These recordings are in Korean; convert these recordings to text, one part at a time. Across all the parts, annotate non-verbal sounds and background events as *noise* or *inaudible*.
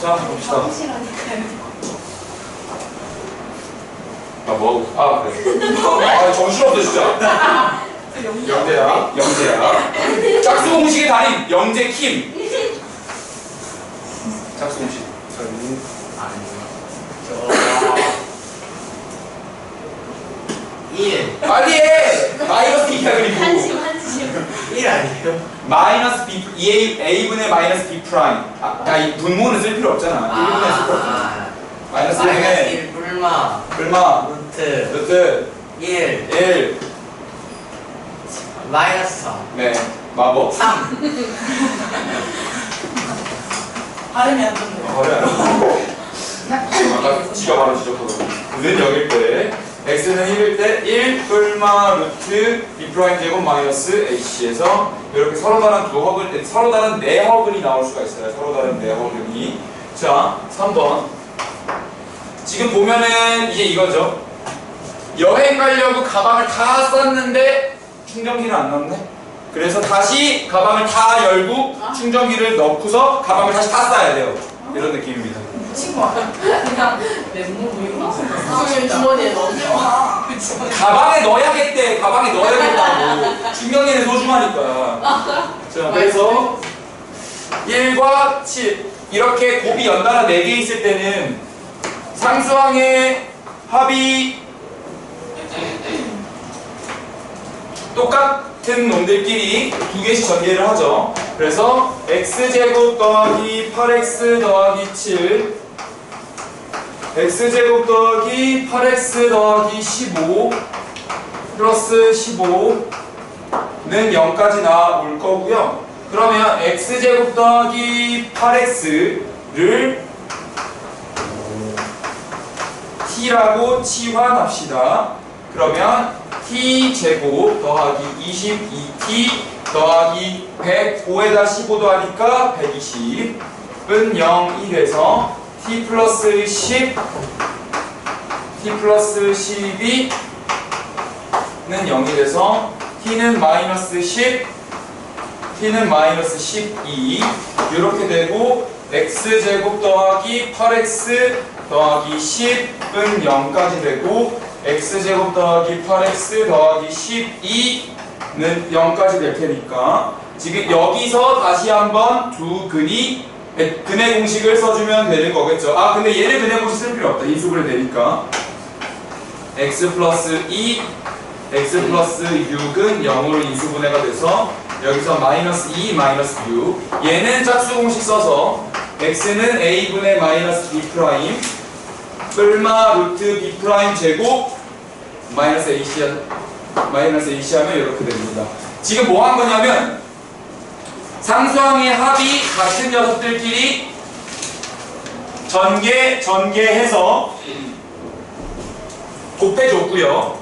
자, 봅시다. 아, 뭐, 아, 그래. 아, 정신없어, 진짜. 영재야, 영재야. 짝수 공식의 달인, 영재 킴. 짝수 공식. 저는 아니요. 저 1. 빨리 해! 마이너스 2야, 그리고. 한심 한심. 1 아니에요? 마이너스 B, A, A분의 마이너스 B 프라임. 아, 야, 이 분모는 쓸 필요 없잖아. 1분의 쓸 필요 없잖아. 아, 마이너스 마이너스 1분의 1 불마 얼마? 루트 루트 1 1. 마이너스 3. 네. 마법. 3. *laughs* 발음이 안 좋네. 어, 그래. *laughs* 아까 지가 바로 지적하거든. 는 0일 때, x는 1일 때, 1 뿔마 루트 b 프라임 제곱 마이너스 ac에서 이렇게 서로 다른 두 허근, 서로 다른 네 허근이 나올 수가 있어요. 서로 다른 네 허근이. 자, 3번. 지금 보면은 이제 이거죠. 여행 가려고 가방을 다 쌌는데 충전기를 안 넣네. 그래서 다시 가방을 다 열고 충전기를 넣고서 가방을 다시 다 싸야 돼요. 이런 느낌입니다. 친구? 그냥 물고. 주머니 주머니에 그 주머니. 가방에 넣어야겠대. 가방에 넣어야겠다고. *laughs* 충전기는 소중하니까. 자, 그래서 1과 7 이렇게 곱이 연달아 4개 있을 때는 상수항의 합이 똑같은 놈들끼리 두 개씩 전개를 하죠. 그래서 x제곱 더하기 8x 더하기 7 x제곱 더하기 8x 더하기 15 플러스 15는 0까지 나올 거고요. 그러면 x제곱 더하기 8x를 t라고 치환합시다. 그러면 t제곱 더하기 22t 더하기 105에다 15 더하니까 120은 0이 돼서 t 플러스 10 t 플러스 12는 0이 돼서 t는 마이너스 10 t는 마이너스 12 이렇게 되고 x제곱 더하기 8x 더하기 10은 0까지 되고 x제곱 더하기 8x 더하기 12는 0까지 될 테니까 지금 여기서 다시 한번 두 근이 근의 공식을 써주면 되는 거겠죠. 아 근데 얘를 근의 공식 쓸 필요 없다. 인수분해 되니까. x 플러스 2 x 플러스 6은 0으로 인수분해가 돼서 여기서 마이너스 2 마이너스 6 얘는 짝수 공식 써서 x는 a분의 마이너스 b 프라임 뿔마 루트 b 프라임 제곱 마이너스 ac 하- 마이너스 ac 하면 이렇게 됩니다. 지금 뭐 한 거냐면 상수항의 합이 같은 녀석들끼리 전개 전개해서 곱해줬고요.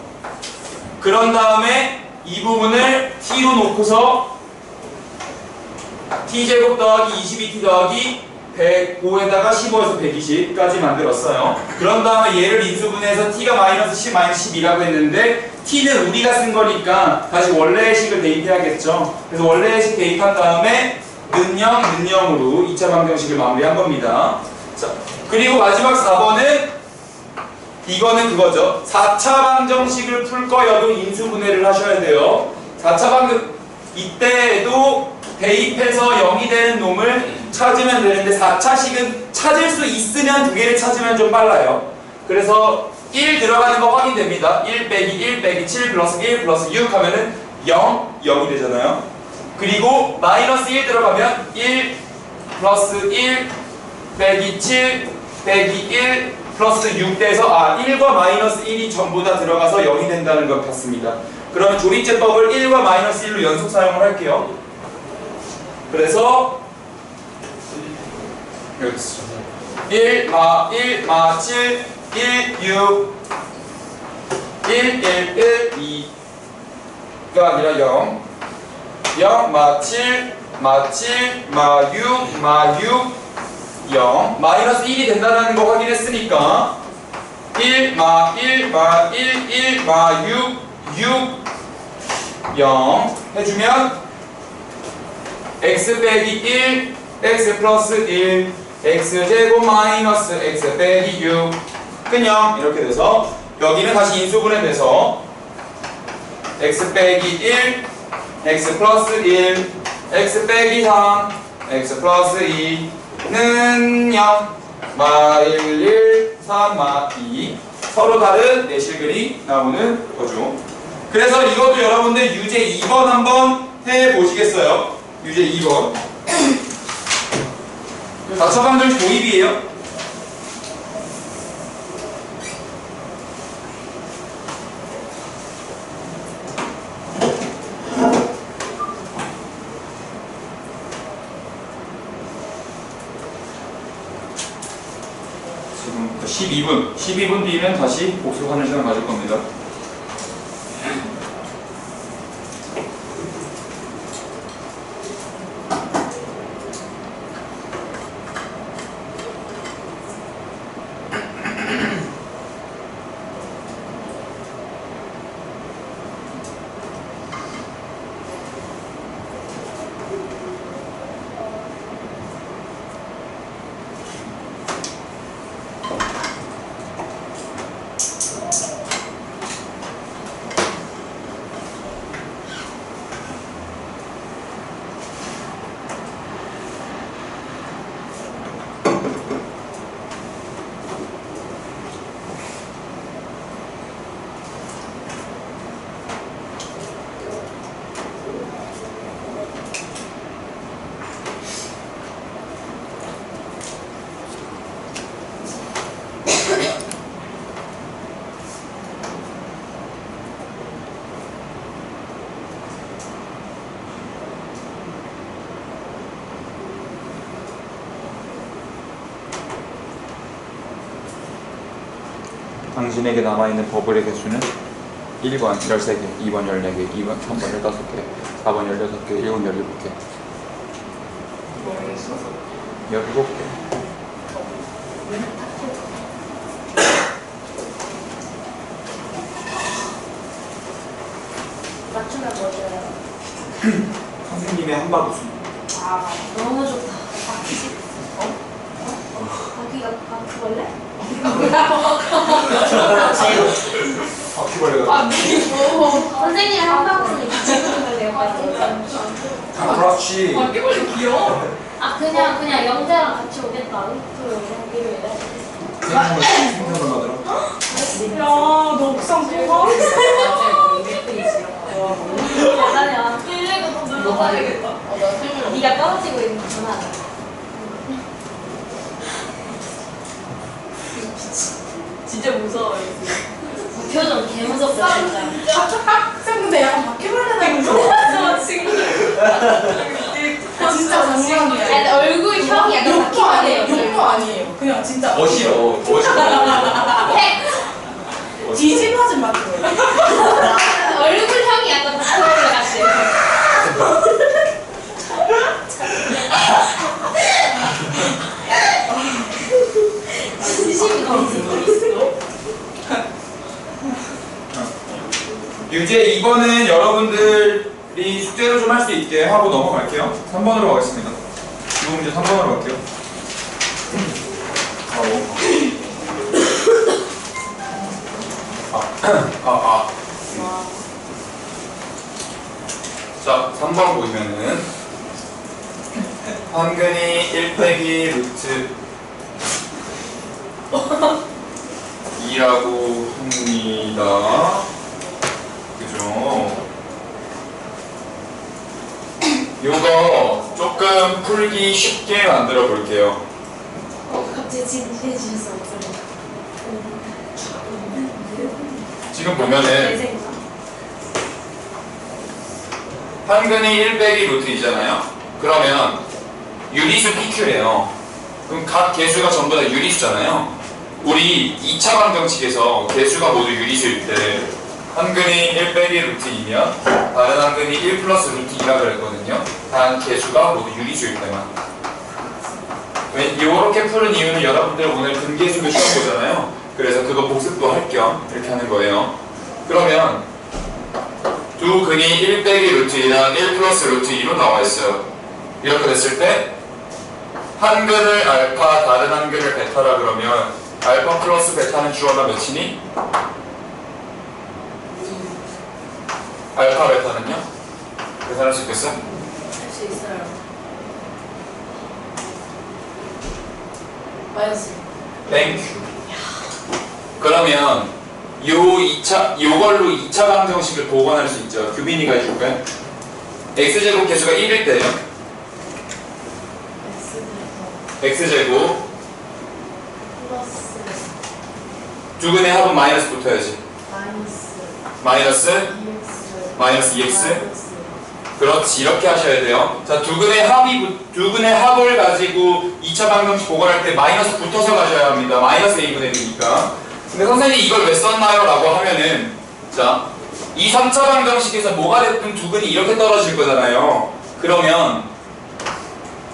그런 다음에 이 부분을 t로 놓고서 t제곱 더하기 22t 더하기 105에다가 15에서 120까지 만들었어요. 그런 다음에 얘를 인수분해해서 t가 마이너스 10, 마이너스 12라고 했는데 t는 우리가 쓴 거니까 다시 원래의 식을 대입해야겠죠. 그래서 원래의 식 대입한 다음에 는영, 는영으로 2차 방정식을 마무리한 겁니다. 자, 그리고 마지막 4번은 이거는 그거죠. 4차 방정식을 풀 거여도 인수분해를 하셔야 돼요. 4차 방정 이때에도 대입해서 0이 되는 놈을 찾으면 되는데 4차식은 찾을 수 있으면 두 개를 찾으면 좀 빨라요. 그래서 1 들어가는 거 확인됩니다. 1 빼기 1 빼기 7 플러스 1 플러스 6 하면은 0, 0이 되잖아요. 그리고 마이너스 1 들어가면 1 플러스 1 빼기 7 빼기 1 플러스 6 돼서 아 1과 마이너스 1이 전부 다 들어가서 0이 된다는 것 같습니다. 그러면 조리제법을 1과 마이너스 1로 연속 사용을 할게요. 그래서 여기 있어. 1 마 1 마 7 1 6 1 1 1 2가 아니라 0 0 마 7 마 7 마 6 마 6 0 마이너스 1이 된다는 거 확인했으니까. 1 마 1 마 1 1 마 6 6 0 해주면 x 빼기 1 x 플러스 1 x제곱 마이너스 x 빼기 6 그냥 이렇게 돼서 여기는 다시 인수분해 돼서 x 빼기 1 x 플러스 1 x 빼기 3 x 플러스 2는 0마 1, 1, 3, 마 2 서로 다른 내실근이 나오는 거죠. 그래서 이것도 여러분들 유제 2번 한번 해보시겠어요? 유제 2번 다처방정 도입이에요 지금 12분, 12분 뒤면 다시 복습하는 시간 가질 겁니다. 당신에게 남아있는 버블의 개수는 1번 13개, 2번 14개, 2번 3번 15개, 4번 16개, 7번 17개, 17개. 맞추면 뭐줘요? *laughs* 선생님의 한바구스. 아 너무 좋다. 바퀴 어? 어? 바퀴벌레? 선생님 한 아, 그렇지. 바퀴벌레 귀여워. 아 그냥 그냥 영재랑 같이 오겠다. 또 여기로 이래. 생각을 하더라. 야, 너 옥상 또 가? 대단해. 119좀 눌러봐야겠다. 어, 나 생일 네가 떨어지고 있는구나. 진짜 무서워요. 표정 개 무섭다 진짜. 근데 약간 바퀴벌레 닮은 거저 지금. 아, 진짜 장난이야. 아니 얼굴 형이 약간 욕도 아니에요. 바퀴벌레. 욕도 아니에요. 그냥 진짜 싫어. 팩. 뒤집어진 바퀴벌레. 얼굴 형이 약간 바퀴벌레 같아. 진심이 너무 유제 2번은 여러분들이 숙제로 좀 할 수 있게 하고 넘어갈게요. 3번으로 가겠습니다. 이 문제 3번으로 갈게요. 아, 아, 아. 자, 3번 보시면은 한근이 1 빼기 루트 2라고 합니다. 요거 조금 풀기 쉽게 만들어 볼게요. 어, 갑자기 진지해지셨어 목소리. 지금 내 보면은. 한근이 1 빼기 루트 2잖아요. 그러면 유리수 PQ래요. 그럼 각 개수가 전부 다 유리수잖아요. 우리 2차 방정식에서 개수가 모두 유리수일 때 한 근이 1 빼기 루트 2면 다른 한 근이 1 플러스 루트 2라 그랬거든요. 단 개수가 모두 유리수일 때만. 왜 이렇게 푸는 이유는 여러분들 오늘 근계수도 시험 보잖아요. 그래서 그거 복습도 할 겸 이렇게 하는 거예요. 그러면 두 근이 1 빼기 루트 2랑 1 플러스 루트 2로 나와 있어요. 이렇게 됐을 때 한 근을 알파 다른 한 근을 베타라 그러면 알파 플러스 베타는 주어가 몇이니? 알파 베타는요? 계산할 수 있겠어? 할수 있어요. 마이너스. 땡큐. 그러면 요 2차 요걸로 2차 방정식을 복원할 수 있죠. 규빈이가 해줄까요? x제곱 개수가 1일 때요. x제곱 플러스 두근의 합은 마이너스 붙어야지. 마이너스 마이너스 2x 마이너스 2x 마이너스 그렇지 이렇게 하셔야 돼요. 자 두근의 합이 붙- 두근의 합을 가지고 2차 방정식 복원할 때 마이너스 붙어서 가셔야 합니다. 마이너스 a분의 1이니까. 근데 선생님 이걸 왜 썼나요? 라고 하면은 자, 이 3차 방정식에서 뭐가 됐든 두근이 이렇게 떨어질 거잖아요. 그러면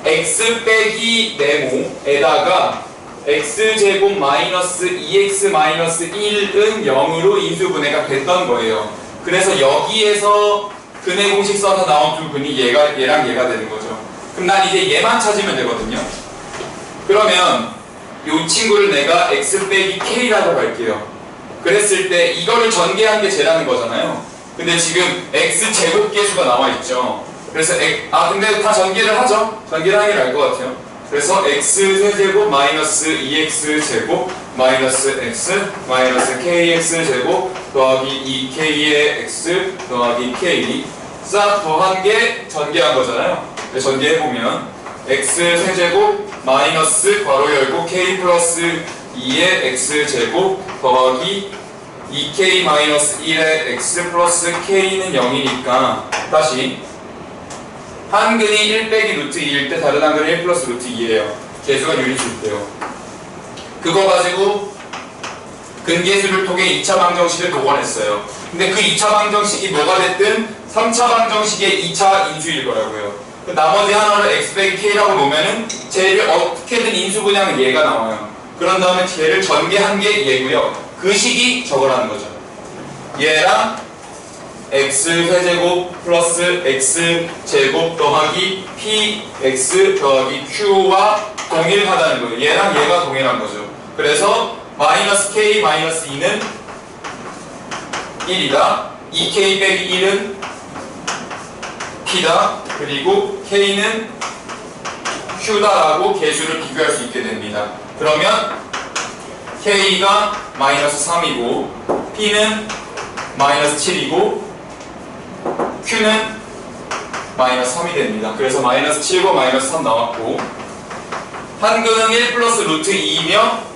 x 빼기 네모에다가 x제곱 마이너스 2x 마이너스 1은 0으로 인수분해가 됐던 거예요. 그래서 여기에서 근해 공식 써서 나온 두 근이 얘가 얘랑 얘가 되는 거죠. 그럼 난 이제 얘만 찾으면 되거든요. 그러면 이 친구를 내가 x 빼기 k라고 할게요. 그랬을 때 이거를 전개한 게 쟤라는 거잖아요. 근데 지금 x 제곱 계수가 나와 있죠. 그래서 엑- 아 근데 다 전개를 하죠. 전개를 하는 게 나을 것 같아요. 그래서 x 세제곱 마이너스 2x 제곱 마이너스 x 마이너스 kx 제곱 더하기 2k의 x 더하기 k 싹 더한 게 전개한 거잖아요. 전개해 보면 x 세제곱 마이너스 괄호 열고 k 플러스 2의 x 제곱 더하기 2k 마이너스 1의 x 플러스 k는 0이니까 다시 한 근이 1 빼기 루트 2일 때 다른 한근은 1 플러스 루트 2예요. 개수가 유리수일 때요. 그거 가지고 근계수를 통해 2차 방정식을 복원했어요. 근데 그 2차 방정식이 뭐가 됐든 3차 방정식의 2차 인수일 거라고요. 그 나머지 하나를 x 빼기 k라고 놓으면은 쟤를 어떻게든 인수분해하면 얘가 나와요. 그런 다음에 쟤를 전개한 게 얘고요. 그 식이 저거라는 거죠. 얘랑 x 세제곱 플러스 x 제곱 더하기 px 더하기 q와 동일하다는 거예요. 얘랑 얘가 동일한 거죠. 그래서 마이너스 k 마이너스 2는 1이다. 2k 빼기 1은 p다. 그리고 k는 q다라고 개수를 비교할 수 있게 됩니다. 그러면 k가 마이너스 3이고 p는 마이너스 7이고 q는 마이너스 3이 됩니다. 그래서 마이너스 7과 마이너스 3 나왔고 한근은 1 플러스 루트 2이며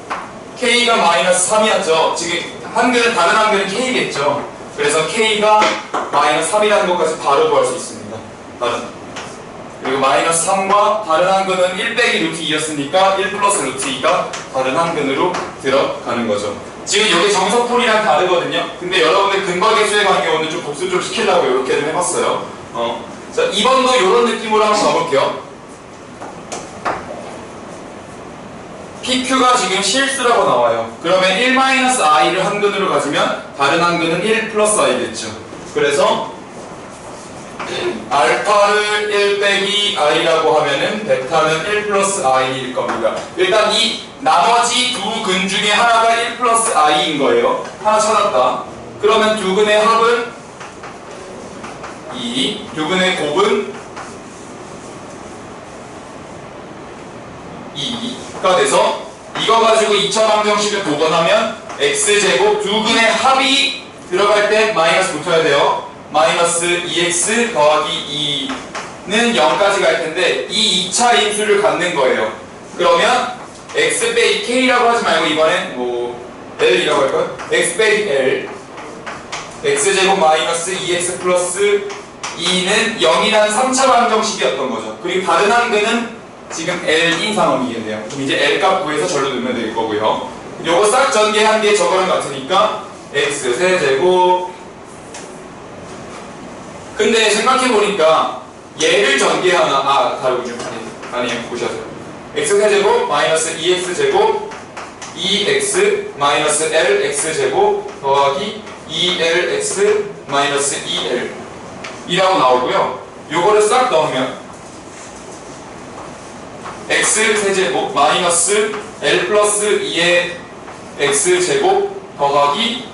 k가 마이너스 3이었죠. 지금 한근은 다른 한근은 k겠죠. 그래서 k가 마이너스 3이라는 것까지 바로 구할 수 있습니다. 다른 그리고 마이너스 3과 다른 한근은 1 빼기 루트 2였으니까 1 플러스 루트 2가 다른 한근으로 들어가는 거죠. 지금 여기 정석풀이랑 다르거든요. 근데 여러분들 근거계수의 관계 오늘 좀 복수 좀 시키려고 이렇게 좀 해봤어요. 어. 자, 2번도 이런 느낌으로 한번 가볼게요. PQ가 지금 실수라고 나와요. 그러면 1-i를 한 근으로 가지면 다른 한 근은 1 플러스 i겠죠. 그래서 알파를 1 빼기 i라고 하면은 베타는 1 플러스 i일 겁니다. 일단 이 나머지 두 근 중에 하나가 1 플러스 i인 거예요. 하나 찾았다. 그러면 두 근의 합은 2, 두 근의 곱은 2가 돼서 이거 가지고 2차 방정식을 복원하면 x제곱 두 근의 합이 들어갈 때 마이너스 붙어야 돼요. 마이너스 2x 더하기 2는 0까지 갈 텐데 이 2차 인수를 갖는 거예요. 그러면 x 빼기 k라고 하지 말고 이번엔 뭐 l이라고 할까요? x 빼기 l x제곱 마이너스 2x 플러스 2는 0이라는 3차 방정식이었던 거죠. 그리고 다른 한 근은 지금 L인 상황이겠네요. 그럼 이제 L 값 구해서 절로 넣으면 될 거고요. 요거 싹 전개한 게 저거랑 같으니까 X 세제곱 근데 생각해보니까 얘를 전개하나 아 다르군요. 아니, 아니에요. 보셔서 X 세제곱 마이너스 2X 제곱 2X 마이너스 LX 제곱 더하기 2LX 마이너스 2L 이라고 나오고요. 요거를 싹 넣으면 x 세제곱 마이너스 l 플러스 2의 x 제곱 더하기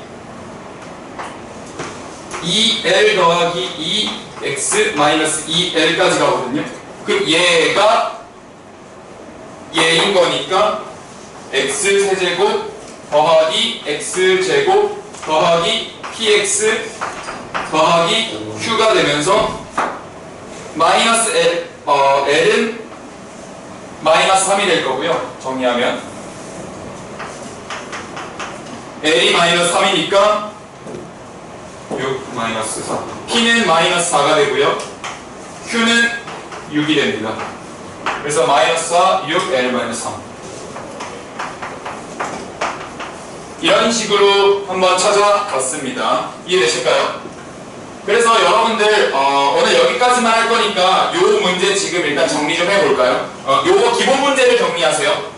2l 더하기 2x 마이너스 2l까지 가거든요. 그럼 얘가 얘인 거니까 x 세제곱 더하기 x 제곱 더하기 px 더하기 q가 되면서 마이너스 l 어 l은 마이너스 3이 될 거고요. 정리하면 l이 마이너스 3이니까 6 마이너스 4 p는 마이너스 4가 되고요. q는 6이 됩니다. 그래서 마이너스 4, 6, l 마이너스 3 이런 식으로 한번 찾아봤습니다. 이해되실까요? 그래서 여러분들 어, 오늘 여기까지만 할 거니까 요 문제 지금 일단 정리 좀 해볼까요? 어, 요거 기본 문제를 정리하세요.